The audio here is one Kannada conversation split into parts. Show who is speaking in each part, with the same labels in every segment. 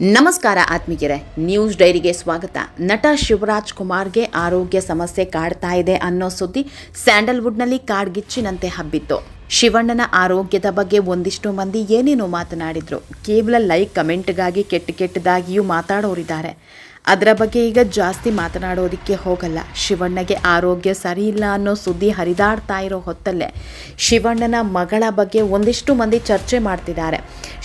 Speaker 1: ನಮಸ್ಕಾರ ಆತ್ಮೀಯರೆ, ನ್ಯೂಸ್ ಡೈರಿಗೆ ಸ್ವಾಗತ. ನಟ ಶಿವರಾಜ್ ಕುಮಾರ್ಗೆ ಆರೋಗ್ಯ ಸಮಸ್ಯೆ ಕಾಡ್ತಾ ಇದೆ ಅನ್ನೋ ಸುದ್ದಿ ಸ್ಯಾಂಡಲ್ವುಡ್ನಲ್ಲಿ ಕಾಡ್ಗಿಚ್ಚಿನಂತೆ ಹಬ್ಬಿತ್ತು. ಶಿವಣ್ಣನ ಆರೋಗ್ಯದ ಬಗ್ಗೆ ಒಂದಿಷ್ಟು ಮಂದಿ ಏನೇನೋ ಮಾತನಾಡಿದ್ರು. ಕೇವಲ ಲೈಕ್, ಕಮೆಂಟ್ಗಾಗಿ ಕೆಟ್ಟ ಕೆಟ್ಟದಾಗಿಯೂ ಮಾತಾಡೋರಿದ್ದಾರೆ. ಅದರ ಬಗ್ಗೆ ಈಗ ಜಾಸ್ತಿ ಮಾತನಾಡೋದಕ್ಕೆ ಹೋಗಲ್ಲ. ಶಿವಣ್ಣಗೆ ಆರೋಗ್ಯ ಸರಿ ಇಲ್ಲ ಅನ್ನೋ ಸುದ್ದಿ ಹರಿದಾಡ್ತಾ ಇರೋ ಹೊತ್ತಲ್ಲೇ ಶಿವಣ್ಣನ ಮಗಳ ಬಗ್ಗೆ ಒಂದಿಷ್ಟು ಮಂದಿ ಚರ್ಚೆ ಮಾಡ್ತಿದ್ದಾರೆ.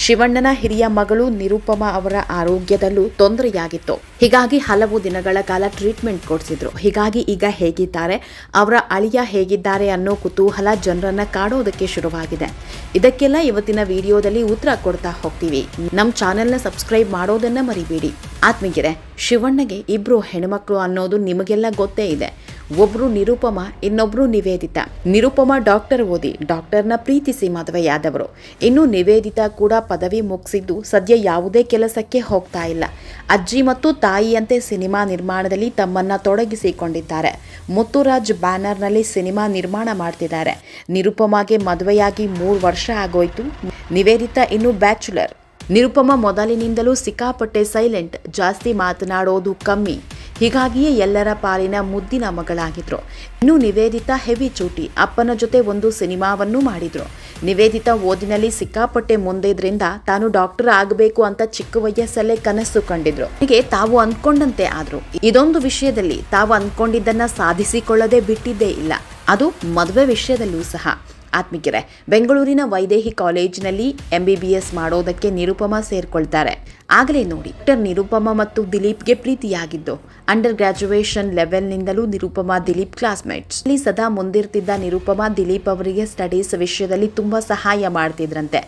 Speaker 1: ಶಿವಣ್ಣನ ಹಿರಿಯ ಮಗಳು ನಿರುಪಮ ಅವರ ಆರೋಗ್ಯದಲ್ಲೂ ತೊಂದರೆಯಾಗಿತ್ತು. ಹೀಗಾಗಿ ಹಲವು ದಿನಗಳ ಕಾಲ ಟ್ರೀಟ್ಮೆಂಟ್ ಕೊಡಿಸಿದ್ರು. ಹೀಗಾಗಿ ಈಗ ಹೇಗಿದ್ದಾರೆ, ಅವರ ಅಳಿಯ ಹೇಗಿದ್ದಾರೆ ಅನ್ನೋ ಕುತೂಹಲ ಜನರನ್ನ ಕಾಡೋದಕ್ಕೆ ಶುರುವಾಗಿದೆ. ಇದಕ್ಕೆಲ್ಲ ಇವತ್ತಿನ ವಿಡಿಯೋದಲ್ಲಿ ಉತ್ತರ ಕೊಡ್ತಾ ಹೋಗ್ತೀವಿ. ನಮ್ಮ ಚಾನೆಲ್ನ ಸಬ್ಸ್ಕ್ರೈಬ್ ಮಾಡೋದನ್ನ ಮರಿಬೇಡಿ. ಆತ್ಮೀಗೆರೆ ಶಿವಣ್ಣಗೆ ಇಬ್ರು ಹೆಣ್ಮಕ್ಳು ಅನ್ನೋದು ನಿಮಗೆಲ್ಲ ಗೊತ್ತೇ ಇದೆ. ಒಬ್ರು ನಿರುಪಮ, ಇನ್ನೊಬ್ರು ನಿವೇದಿತ. ನಿರುಪಮ ಡಾಕ್ಟರ್ ಓದಿ, ಡಾಕ್ಟರ್ನ ಪ್ರೀತಿಸಿ ಮದುವೆಯಾದವರು. ಇನ್ನು ನಿವೇದಿತ ಕೂಡ ಪದವಿ ಮುಗಿಸಿದ್ದು ಸದ್ಯ ಯಾವುದೇ ಕೆಲಸಕ್ಕೆ ಹೋಗ್ತಾ ಇಲ್ಲ. ಅಜ್ಜಿ ಮತ್ತು ತಾಯಿಯಂತೆ ಸಿನಿಮಾ ನಿರ್ಮಾಣದಲ್ಲಿ ತಮ್ಮನ್ನ ತೊಡಗಿಸಿಕೊಂಡಿದ್ದಾರೆ. ಮುತ್ತುರಾಜ್ ಬ್ಯಾನರ್ನಲ್ಲಿ ಸಿನಿಮಾ ನಿರ್ಮಾಣ ಮಾಡ್ತಿದ್ದಾರೆ. ನಿರುಪಮಾಗೆ ಮದುವೆಯಾಗಿ ಮೂರು ವರ್ಷ ಆಗೋಯ್ತು. ನಿವೇದಿತ ಇನ್ನು ಬ್ಯಾಚುಲರ್. ನಿರುಪಮ ಮೊದಲಿನಿಂದಲೂ ಸಿಕ್ಕಾಪಟ್ಟೆ ಸೈಲೆಂಟ್, ಜಾಸ್ತಿ ಮಾತನಾಡೋದು ಕಮ್ಮಿ. ಹೀಗಾಗಿಯೇ ಎಲ್ಲರ ಪಾಲಿನ ಮುದ್ದಿನ ಮಗಳಾಗಿದ್ರು. ಇನ್ನು ನಿವೇದಿತಾ ಹೆವಿ ಚೂಟಿ, ಅಪ್ಪನ ಜೊತೆ ಒಂದು ಸಿನಿಮಾವನ್ನು ಮಾಡಿದ್ರು. ನಿವೇದಿತಾ ಓದಿನಲ್ಲಿ ಸಿಕ್ಕಾಪಟ್ಟೆ ಮುಂದಿದ್ರಿಂದ ತಾನು ಡಾಕ್ಟರ್ ಆಗಬೇಕು ಅಂತ ಚಿಕ್ಕ ವಯಸ್ಸಲ್ಲೇ ಕನಸು ಕಂಡಿದ್ರು. ಹೀಗೆ ತಾವು ಅಂದ್ಕೊಂಡಂತೆ ಆದ್ರು. ಇದೊಂದು ವಿಷಯದಲ್ಲಿ ತಾವು ಅಂದ್ಕೊಂಡಿದ್ದನ್ನ ಸಾಧಿಸಿಕೊಳ್ಳದೆ ಬಿಟ್ಟಿದ್ದೇ ಇಲ್ಲ. ಅದು ಮದುವೆ ವಿಷಯದಲ್ಲೂ ಸಹ. ಆತ್ಮಿಕರೆ, ಬೆಂಗಳೂರಿನ ವೈದೇಹಿ ಕಾಲೇಜಿನಲ್ಲಿ ಎಂಬಿಬಿಎಸ್ ಮಾಡೋದಕ್ಕೆ ನಿರುಪಮ ಸೇರ್ಕೊಳ್ತಾರೆ. ಆಗಲೇ ನೋಡಿ, ಡಾಕ್ಟರ್ ನಿರುಪಮ ಮತ್ತು ದಿಲೀಪ್ಗೆ ಪ್ರೀತಿಯಾಗಿದ್ದು, ಅಂಡರ್ ಗ್ರಾಜುಯೇಷನ್ ಲೆವೆಲ್ನಿಂದಲೂ ನಿರುಪಮ ದಿಲೀಪ್ ಕ್ಲಾಸ್ಮೇಟ್ಸ್. ಇಲ್ಲಿ ಸದಾ ಮುಂದಿರ್ತಿದ್ದ ನಿರುಪಮ ದಿಲೀಪ್ ಅವರಿಗೆ ಸ್ಟಡೀಸ್ ವಿಷಯದಲ್ಲಿ ತುಂಬಾ ಸಹಾಯ ಮಾಡ್ತಿದ್ರಂತೆ.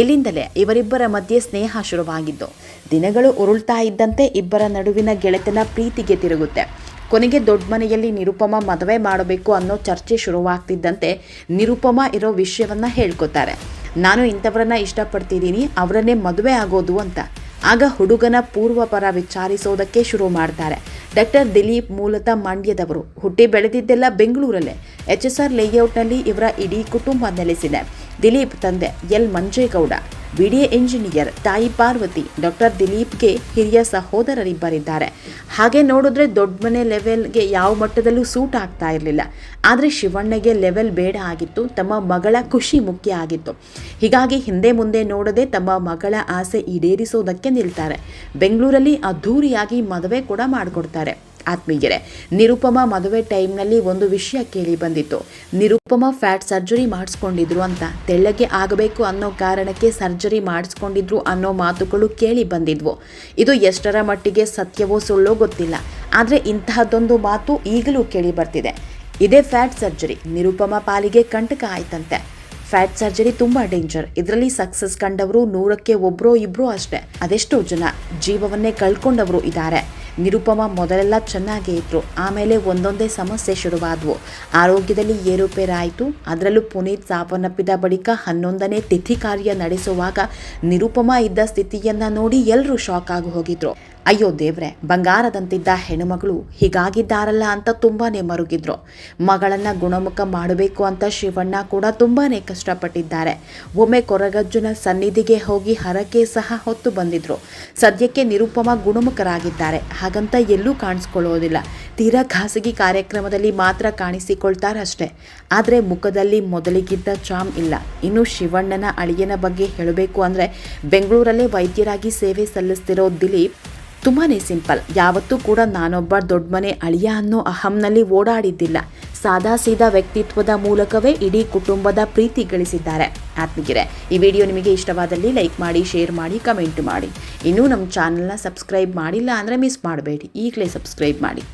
Speaker 1: ಇಲ್ಲಿಂದಲೇ ಇವರಿಬ್ಬರ ಮಧ್ಯೆ ಸ್ನೇಹ ಶುರುವಾಗಿದ್ದು, ದಿನಗಳು ಉರುಳ್ತಾ ಇದ್ದಂತೆ ಇಬ್ಬರ ನಡುವಿನ ಗೆಳೆತನ ಪ್ರೀತಿಗೆ ತಿರುಗುತ್ತೆ. ಕೊನೆಗೆ ದೊಡ್ಡ ಮನೆಯಲ್ಲಿ ನಿರುಪಮ ಮದುವೆ ಮಾಡಬೇಕು ಅನ್ನೋ ಚರ್ಚೆ ಶುರುವಾಗ್ತಿದ್ದಂತೆ ನಿರುಪಮ ಇರೋ ವಿಷಯವನ್ನ ಹೇಳ್ಕೊತಾರೆ. ನಾನು ಇಂಥವ್ರನ್ನ ಇಷ್ಟಪಡ್ತಿದ್ದೀನಿ, ಅವರನ್ನೇ ಮದುವೆ ಆಗೋದು ಅಂತ. ಆಗ ಹುಡುಗನ ಪೂರ್ವಪರ ವಿಚಾರಿಸೋದಕ್ಕೆ ಶುರು ಮಾಡ್ತಾರೆ. ಡಾಕ್ಟರ್ ದಿಲೀಪ್ ಮೂಲತಃ ಮಂಡ್ಯದವರು. ಹುಟ್ಟಿ ಬೆಳೆದಿದ್ದೆಲ್ಲ ಬೆಂಗಳೂರಲ್ಲೇ. ಎಚ್ ಎಸ್ ಆರ್ ಲೇಔಟ್ನಲ್ಲಿ ಇವರ ಇಡೀ ಕುಟುಂಬ ನೆಲೆಸಿದೆ. ದಿಲೀಪ್ ತಂದೆ ಎಲ್. ಮಂಜೇಗೌಡ. ಬಿಡಿಎ ಇಂಜಿನಿಯರ್ ತಾಯಿ ಪಾರ್ವತಿ ಡಾಕ್ಟರ್ ದಿಲೀಪ್ಗೆ ಹಿರಿಯ ಸಹೋದರರಿಬ್ಬರಿದ್ದಾರೆ. ಹಾಗೆ ನೋಡಿದ್ರೆ ದೊಡ್ಡ ಮನೆ ಲೆವೆಲ್ಗೆ ಯಾವ ಮಟ್ಟದಲ್ಲೂ ಸೂಟ್ ಆಗ್ತಾ ಇರಲಿಲ್ಲ. ಆದರೆ ಶಿವಣ್ಣಗೆ ಲೆವೆಲ್ ಬೇಡ ಆಗಿತ್ತು, ತಮ್ಮ ಮಗಳ ಖುಷಿ ಮುಖ್ಯ ಆಗಿತ್ತು. ಹೀಗಾಗಿ ಹಿಂದೆ ಮುಂದೆ ನೋಡದೆ ತಮ್ಮ ಮಗಳ ಆಸೆ ಈಡೇರಿಸೋದಕ್ಕೆ ನಿಲ್ತಾರೆ. ಬೆಂಗಳೂರಲ್ಲಿ ಅದ್ಧೂರಿಯಾಗಿ ಮದುವೆ ಕೂಡ ಮಾಡಿಕೊಡ್ತಾರೆ. ಆತ್ಮೀಯರೇ, ನಿರುಪಮ ಮದುವೆ ಟೈಮ್ನಲ್ಲಿ ಒಂದು ವಿಷಯ ಕೇಳಿ ಬಂದಿತ್ತು. ನಿರುಪಮ ಫ್ಯಾಟ್ ಸರ್ಜರಿ ಮಾಡಿಸ್ಕೊಂಡಿದ್ರು ಅಂತ. ತೆಳ್ಳಗೆ ಆಗಬೇಕು ಅನ್ನೋ ಕಾರಣಕ್ಕೆ ಸರ್ಜರಿ ಮಾಡಿಸ್ಕೊಂಡಿದ್ರು ಅನ್ನೋ ಮಾತುಗಳು ಕೇಳಿ ಬಂದಿದ್ವು. ಇದು ಎಷ್ಟರ ಮಟ್ಟಿಗೆ ಸತ್ಯವೋ ಸುಳ್ಳೋ ಗೊತ್ತಿಲ್ಲ. ಆದರೆ ಇಂತಹದ್ದೊಂದು ಮಾತು ಈಗಲೂ ಕೇಳಿ ಬರ್ತಿದೆ. ಇದೇ ಫ್ಯಾಟ್ ಸರ್ಜರಿ, ನಿರುಪಮ ಪಾಲಿಗೆ ಕಂಟಕ ಆಯ್ತಂತೆ. ಫ್ಯಾಟ್ ಸರ್ಜರಿ ತುಂಬ ಡೇಂಜರ್. ಇದರಲ್ಲಿ ಸಕ್ಸಸ್ ಕಂಡವರು ನೂರಕ್ಕೆ ಒಬ್ಬರೋ ಇಬ್ಬರೋ ಅಷ್ಟೇ. ಅದೆಷ್ಟೋ ಜನ ಜೀವವನ್ನೇ ಕಳ್ಕೊಂಡವರು ಇದ್ದಾರೆ ನಿರುಪಮ ಮೊದಲೆಲ್ಲ ಚೆನ್ನಾಗೇ ಇದ್ರು. ಆಮೇಲೆ ಒಂದೊಂದೇ ಸಮಸ್ಯೆ ಶುರುವಾದವು. ಆರೋಗ್ಯದಲ್ಲಿ ಏರುಪೇರಾಯಿತು. ಅದರಲ್ಲೂ ಪುನೀತ್ ಸಾವನ್ನಪ್ಪಿದ ಬಳಿಕ ಹನ್ನೊಂದನೇ ತಿಥಿ ಕಾರ್ಯ ನಡೆಸುವಾಗ ನಿರುಪಮ ಇದ್ದ ಸ್ಥಿತಿಯನ್ನು ನೋಡಿ ಎಲ್ಲರೂ ಶಾಕ್ ಆಗಿ ಹೋಗಿದ್ರು. ಅಯ್ಯೋ ದೇವ್ರೆ, ಬಂಗಾರದಂತಿದ್ದ ಹೆಣ್ಣುಮಗಳು ಹೀಗಾಗಿದ್ದಾರಲ್ಲ ಅಂತ ತುಂಬಾನೇ ಮರುಗಿದ್ರು. ಮಗಳನ್ನ ಗುಣಮುಖ ಮಾಡಬೇಕು ಅಂತ ಶಿವಣ್ಣ ಕೂಡ ತುಂಬಾನೇ ಕಷ್ಟಪಟ್ಟಿದ್ದಾರೆ. ಒಮ್ಮೆ ಕೊರಗಜ್ಜುನ ಸನ್ನಿಧಿಗೆ ಹೋಗಿ ಹರಕೆ ಸಹ ಹೊತ್ತು ಬಂದಿದ್ರು. ಸದ್ಯಕ್ಕೆ ನಿರುಪಮ ಗುಣಮುಖರಾಗಿದ್ದಾರೆ. ಹಾಗಂತ ಎಲ್ಲೂ ಕಾಣಿಸ್ಕೊಳ್ಳೋದಿಲ್ಲ. ತೀರಾ ಖಾಸಗಿ ಕಾರ್ಯಕ್ರಮದಲ್ಲಿ ಮಾತ್ರ ಕಾಣಿಸಿಕೊಳ್ತಾರಷ್ಟೇ. ಆದರೆ ಮುಖದಲ್ಲಿ ಮೊದಲಿಗಿದ್ದ ಚಾಮ್ ಇಲ್ಲ. ಇನ್ನು ಶಿವಣ್ಣನ ಅಳಿಯನ ಬಗ್ಗೆ ಹೇಳಬೇಕು ಅಂದರೆ ಬೆಂಗಳೂರಲ್ಲೇ ವೈದ್ಯರಾಗಿ ಸೇವೆ ಸಲ್ಲಿಸ್ತಿರೋ ದಿಲೀಪ್ ತುಂಬಾನೇ ಸಿಂಪಲ್. ಯಾವತ್ತೂ ಕೂಡ ನಾನೊಬ್ಬ ದೊಡ್ಡ ಮನೆ ಅಳಿಯ ಅನ್ನೋ ಅಹಂನಲ್ಲಿ ಓಡಾಡಿದ್ದಿಲ್ಲ. ಸಾದಾ ಸೀದಾ ವ್ಯಕ್ತಿತ್ವದ ಮೂಲಕವೇ ಇಡೀ ಕುಟುಂಬದ ಪ್ರೀತಿ ಗಳಿಸಿದ್ದಾರೆ. ಆತ್ಮಗಿರೆ ಈ ವಿಡಿಯೋ ನಿಮಗೆ ಇಷ್ಟವಾದಲ್ಲಿ ಲೈಕ್ ಮಾಡಿ, ಶೇರ್ ಮಾಡಿ, ಕಮೆಂಟ್ ಮಾಡಿ. ಇನ್ನೂ ನಮ್ಮ ಚಾನಲ್ನ ಸಬ್ಸ್ಕ್ರೈಬ್ ಮಾಡಿಲ್ಲ ಅಂದರೆ ಮಿಸ್ ಮಾಡಬೇಡಿ. ಈಗಲೇ ಸಬ್ಸ್ಕ್ರೈಬ್ ಮಾಡಿ.